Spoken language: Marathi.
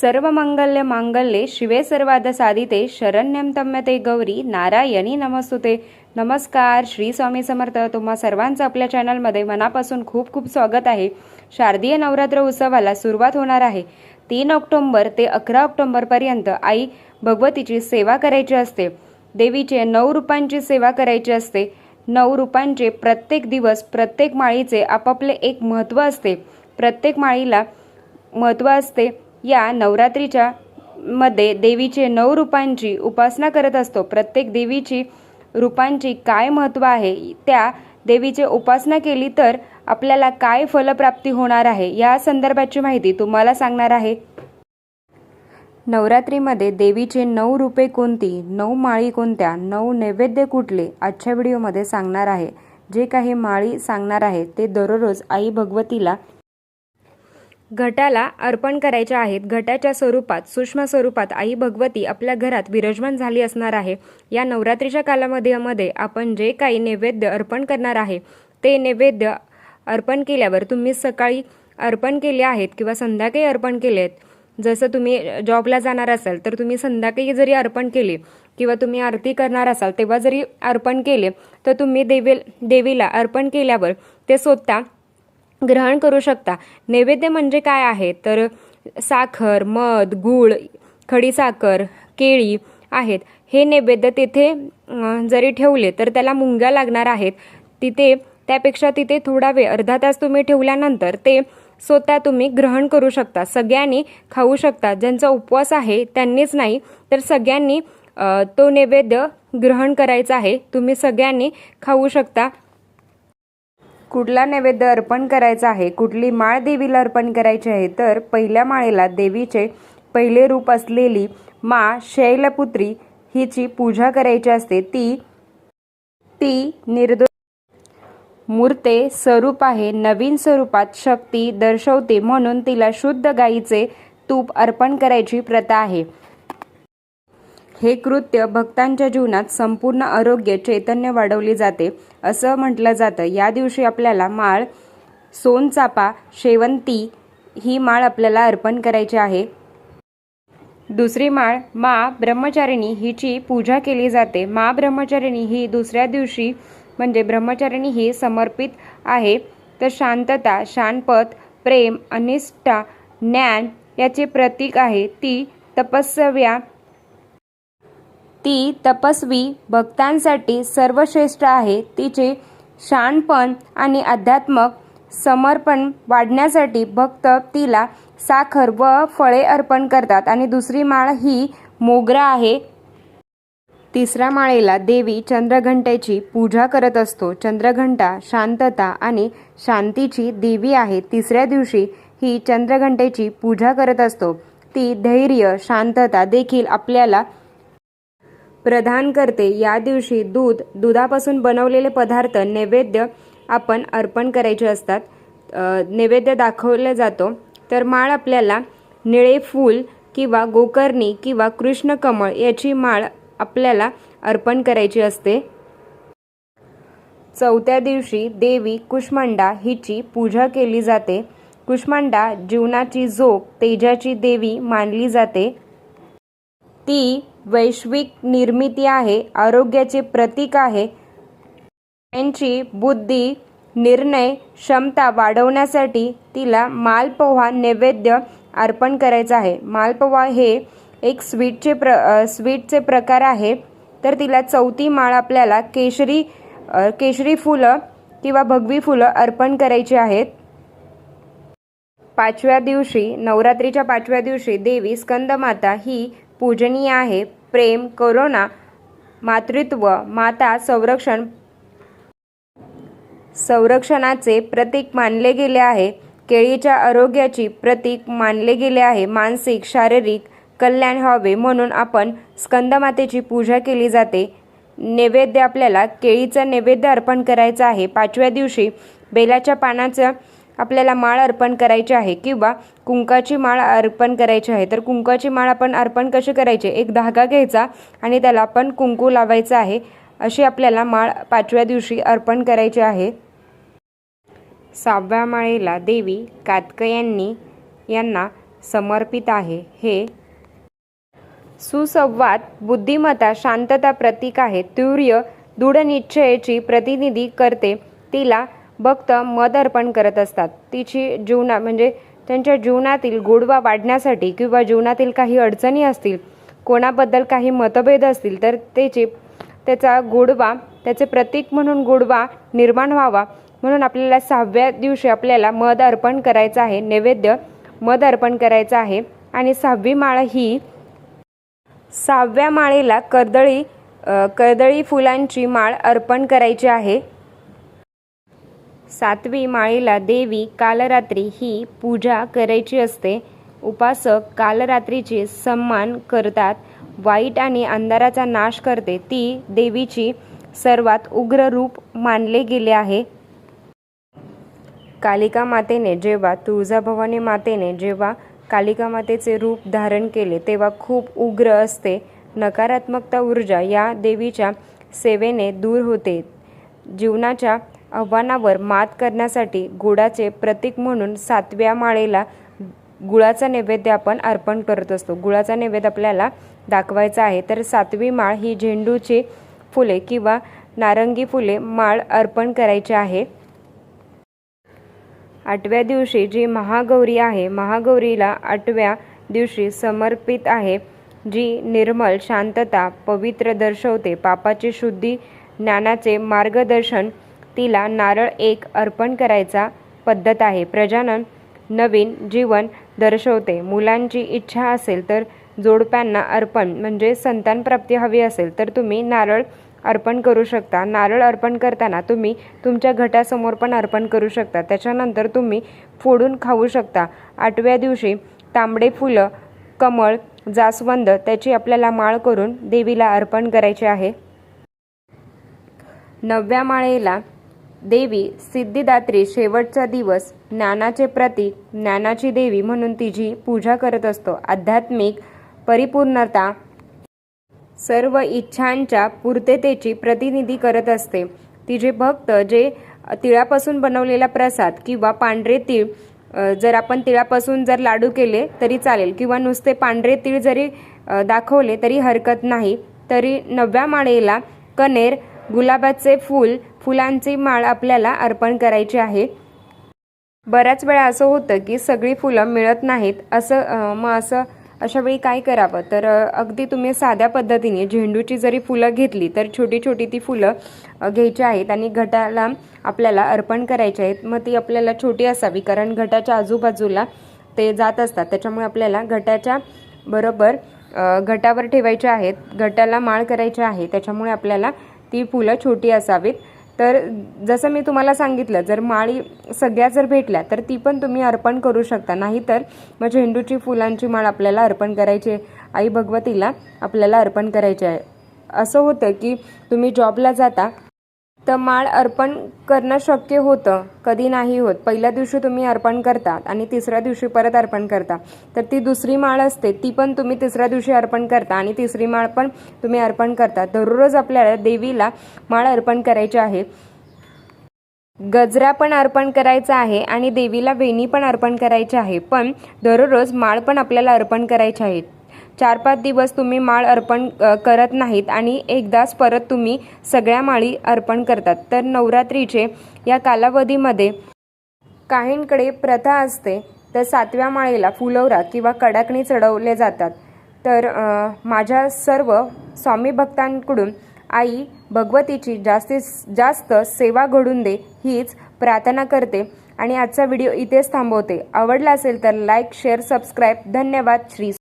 सर्व मंगल्य मांगल्ये शिवे सर्वाद साधिते शरण्यम तम्यते गौरी नारायणी नमस्तुते नमस्कार श्री स्वामी समर्थ तुम्हा सर्वांचं आपल्या चॅनलमध्ये मनापासून खूप खूप स्वागत आहे. शारदीय नवरात्र उत्सवाला सुरुवात होणार आहे. तीन ऑक्टोंबर ते अकरा ऑक्टोंबरपर्यंत आई भगवतीची सेवा करायची असते. देवीचे नऊ रूपांची सेवा करायची असते. नऊ रूपांचे प्रत्येक दिवस प्रत्येक माळीचे आपापले एक महत्त्व असते. प्रत्येक माळीला महत्त्व असते. या नवरात्रीच्या मध्ये देवीचे नऊ रूपांची उपासना करत असतो. प्रत्येक देवीची रूपांची काय महत्त्व आहे? त्या देवीची उपासना केली तर आपल्याला काय फलप्राप्ती होणार आहे? या संदर्भाची माहिती तुम्हाला सांगणार आहे. नवरात्रीमध्ये देवीचे नऊ रूपे कोणती? नऊ माळी कोणत्या? नऊ नैवेद्य कुठले? आजच्या व्हिडिओमध्ये सांगणार आहे. जे काही माळी सांगणार आहे ते दररोज आई भगवतीला घटाला अर्पण करायच्या आहेत. घटाच्या स्वरूपात सूक्ष्म स्वरूपात आई भगवती आपल्या घरात विराजमान झाली असणार आहे. या नवरात्रीच्या कालामध्ये मध्ये आपण जे काही नैवेद्य अर्पण करणार आहे ते नैवेद्य अर्पण केल्यावर तुम्ही सकाळी अर्पण केले आहेत किंवा संध्याकाळी अर्पण केले आहेत. जसं तुम्ही जॉबला जाणार असाल तर तुम्ही संध्याकाळी जरी अर्पण केले किंवा तुम्ही आरती करणार असाल तेव्हा जरी अर्पण केले तर तुम्ही देवी देवीला अर्पण केल्यावर ते स्वतः ग्रहण करू शकता. नैवेद्य म्हणजे काय आहे? तर साखर मध गूळ खडीसाखर केळी आहेत. हे नैवेद्य तिथे जरी ठेवले तर त्याला मुंग्या लागणार आहेत. तिथे त्यापेक्षा तिथे थोडा वेळ अर्धा तास तुम्ही ठेवल्यानंतर ते स्वतः तुम्ही ग्रहण करू शकता. सगळ्यांनी खाऊ शकता. ज्यांचा उपवास आहे त्यांनीच नाही तर सगळ्यांनी तो नैवेद्य ग्रहण करायचा आहे. तुम्ही सगळ्यांनी खाऊ शकता. कुठला नैवेद्य अर्पण करायचा आहे कुठली माळ देवीला अर्पण करायची आहे तर पहिल्या माळेला देवीचे पहिले रूप असलेली मा शैलपुत्री हिची पूजा करायची असते. ती ती निर्दो मूर्ते स्वरूप आहे नवीन स्वरूपात शक्ती दर्शवते म्हणून तिला शुद्ध गाईचे तूप अर्पण करायची प्रथा आहे. हे कृत्य भक्तांच्या जीवनात संपूर्ण आरोग्य चैतन्य वाढवली जाते असं म्हटलं जातं. या दिवशी आपल्याला माळ सोनचापा शेवंती ही माळ आपल्याला अर्पण करायची आहे. दुसरी माळ मा ब्रह्मचारिणी हिची पूजा केली जाते. मा ब्रह्मचारिणी ही दुसऱ्या दिवशी म्हणजे ब्रह्मचारिणी ही समर्पित आहे. तर शांतता शांतपत प्रेम अनिष्ठा ज्ञान याचे प्रतीक आहे. ती तपस्व्या ती तपस्वी भक्तांसाठी सर्वश्रेष्ठ आहे. तिचे शानपण आणि अध्यात्मक समर्पण वाढण्यासाठी भक्त तिला साखर व फळे अर्पण करतात आणि दुसरी माळ ही मोगरा आहे. तिसऱ्या माळेला देवी चंद्रघंटेची पूजा करत असतो. चंद्रघंटा शांतता आणि शांतीची देवी आहे. तिसऱ्या दिवशी ही चंद्रघंटेची पूजा करत असतो. ती धैर्य शांतता देखील आपल्याला प्रदान करते. या दिवशी दूध दुधापासून बनवलेले पदार्थ नैवेद्य आपण अर्पण करायचे असतात. नैवेद्य दाखवला जातो. तर माळ आपल्याला निळे फूल किंवा गोकर्णी किंवा कृष्ण कमळ याची माळ आपल्याला अर्पण करायची असते. चौथ्या दिवशी देवी कुष्मांडा हिची पूजा केली जाते. कुष्मांडा जीवनाची झोप तेजाची देवी मानली जाते. ती वैश्विक निर्मिती आहे आरोग्याचे प्रतीक आहे. त्यांची बुद्धी निर्णय क्षमता वाढवण्यासाठी तिला मालपोहा नैवेद्य अर्पण करायचा आहे. मालपोहा हे एक स्वीटचे प्र स्वीटचे प्रकार आहे. तर तिला चौथी माळ आपल्याला केशरी केशरी फुलं किंवा भगवी फुलं अर्पण करायची आहेत. पाचव्या दिवशी नवरात्रीच्या पाचव्या दिवशी देवी स्कंदमाता ही पूजनीय आहे. प्रेम करुणा मातृत्व माता संरक्षण संरक्षणाचे प्रतीक मानले गेले आहे. केळीच्या आरोग्याची प्रतीक मानले गेले आहे. मानसिक शारीरिक कल्याण व्हावे म्हणून आपण स्कंदमातेची पूजा केली जाते. नैवेद्य आपल्याला केळीचं नैवेद्य अर्पण करायचं आहे. पाचव्या दिवशी बेलाच्या पानाचं आपल्याला माळ अर्पण करायची आहे किंवा कुंकाची माळ अर्पण करायची आहे तर कुंकाची माळ आपण अर्पण कशी करायची? एक धागा घ्यायचा आणि त्याला आपण कुंकू लावायचं आहे अशी आपल्याला माळ पाचव्या दिवशी अर्पण करायची आहे. सहाव्या माळेला देवी कातकयांनी यांना समर्पित आहे. हे सुसंवाद बुद्धिमत्ता शांतता प्रतीक आहे. तीव्र दृढनिश्चयाची प्रतिनिधी करते. तिला भक्त मद अर्पण करत असतात. तिची जीवना म्हणजे त्यांच्या जीवनातील गोडवा वाढण्यासाठी किंवा जीवनातील काही अडचणी असतील कोणाबद्दल काही मतभेद असतील तर त्याची त्याचा गोडवा त्याचे प्रतीक म्हणून गोडवा निर्माण व्हावा. म्हणून आपल्याला सहाव्या दिवशी आपल्याला मध अर्पण करायचं आहे नैवेद्य मध अर्पण करायचं आहे. आणि सहावी माळ ही सहाव्या माळेला कर्दळी कर्दळी फुलांची माळ अर्पण करायची आहे. सातवी माळीला देवी कालरात्री ही पूजा करायची असते. उपासक कालरात्रीचे सन्मान करतात. वाईट आणि अंधाराचा नाश करते. ती देवीची सर्वात उग्र रूप मानले गेले आहे. कालिका मातेने जेव्हा तुळजाभवानी मातेने जेव्हा कालिका मातेचे रूप धारण केले तेव्हा खूप उग्र असते. नकारात्मकता ऊर्जा या देवीच्या सेवेने दूर होते. जीवनाच्या आव्हानावर मात करण्यासाठी गुळाचे प्रतीक म्हणून सातव्या माळेला गुळाचा नैवेद्य आपण अर्पण करत असतो. गुळाचा नैवेद्य आपल्याला दाखवायचा आहे. तर सातवी माळ ही झेंडूची फुले किंवा नारंगी फुले माळ अर्पण करायची आहे. आठव्या दिवशी जी महागौरी आहे महागौरीला आठव्या दिवशी समर्पित आहे. जी निर्मल शांतता पवित्र दर्शवते. पापाची शुद्धी ज्ञानाचे मार्गदर्शन तिला नारळ एक अर्पण करायचा पद्धत आहे. प्रजनन नवीन जीवन दर्शवते. मुलांची इच्छा असेल तर जोडप्यांना अर्पण म्हणजे संतानप्राप्ती हवी असेल तर तुम्ही नारळ अर्पण करू शकता. नारळ अर्पण करताना तुम्ही तुमच्या घटासमोर पण अर्पण करू शकता. त्याच्यानंतर तुम्ही फोडून खाऊ शकता. आठव्या दिवशी तांबडे फुलं कमळ जास्वंद त्याची आपल्याला माळ करून देवीला अर्पण करायची आहे. नवव्या माळेला देवी सिद्धिदात्री शेवटचा दिवस ज्ञानाचे प्रतीक ज्ञानाची देवी म्हणून तिची पूजा करत असतो. आध्यात्मिक परिपूर्णता सर्व इच्छांच्या पूर्ततेची प्रतिनिधी करत असते. तिचे भक्त जे तिळापासून बनवलेला प्रसाद किंवा पांढरे तीळ जर आपण तिळापासून जर लाडू केले तरी चालेल किंवा नुसते पांढरे तीळ जरी दाखवले तरी हरकत नाही. तरी नवव्या माळेला कनेर गुलाबाचे फूल फुलांची माळ आपल्याला अर्पण करायची आहे. बऱ्याच वेळा असं होतं की सगळी फुलं मिळत नाहीत असं मग असं अशा वेळी काय करावं? तर अगदी तुम्ही साध्या पद्धतीने झेंडूची जरी फुलं घेतली तर छोटी छोटी ती फुलं घ्यायची आहेत आणि घटाला आपल्याला अर्पण करायची आहेत. मग ती आपल्याला छोटी असावी कारण घटाच्या आजूबाजूला ते जात असतात. त्याच्यामुळे आपल्याला घटाच्या बरोबर घटावर ठेवायचे आहेत. घटाला माळ करायची आहे. त्याच्यामुळे आपल्याला ती फुलं छोटी असावीत. तर जसं मी तुम्हाला सांगितलं जर माळी सगळ्या जर भेटल्या तर ती पण तुम्ही अर्पण करू शकता नाहीतर मग झेंडूची फुलांची माळ आपल्याला अर्पण करायची आहे. आई भगवतीला आपल्याला अर्पण करायची आहे असं होतं की तुम्ही जॉबला जाता तर माळ अर्पण करणं शक्य होतं. कधी नाही होत. पहिल्या दिवशी तुम्ही अर्पण करता आणि तिसऱ्या दिवशी परत अर्पण करता. तर ती दुसरी माळ असते. ती पण तुम्ही तिसऱ्या दिवशी अर्पण करता आणि तिसरी माळ पण तुम्ही अर्पण करता. दररोज आपल्याला देवीला माळ अर्पण करायची आहे. गजरा पण अर्पण करायचा आहे आणि देवीला वेणी पण अर्पण करायची आहे. पण दररोज माळ पण आपल्याला अर्पण करायची आहे. चार पाच दिवस तुम्ही माळ अर्पण करत नाहीत आणि एकदाच परत तुम्ही सगळ्या माळी अर्पण करतात. तर नवरात्रीचे या कालावधीमध्ये काहींकडे प्रथा असते तर सातव्या माळेला फुलवरा किंवा कडाकणी चढवले जातात. तर माझ्या सर्व स्वामी भक्तांकडून आई भगवतीची जास्तीत जास्त सेवा घडून दे हीच प्रार्थना करते आणि आजचा व्हिडिओ इथेच थांबवते. आवडला असेल तर लाईक शेअर सबस्क्राईब. धन्यवाद. श्री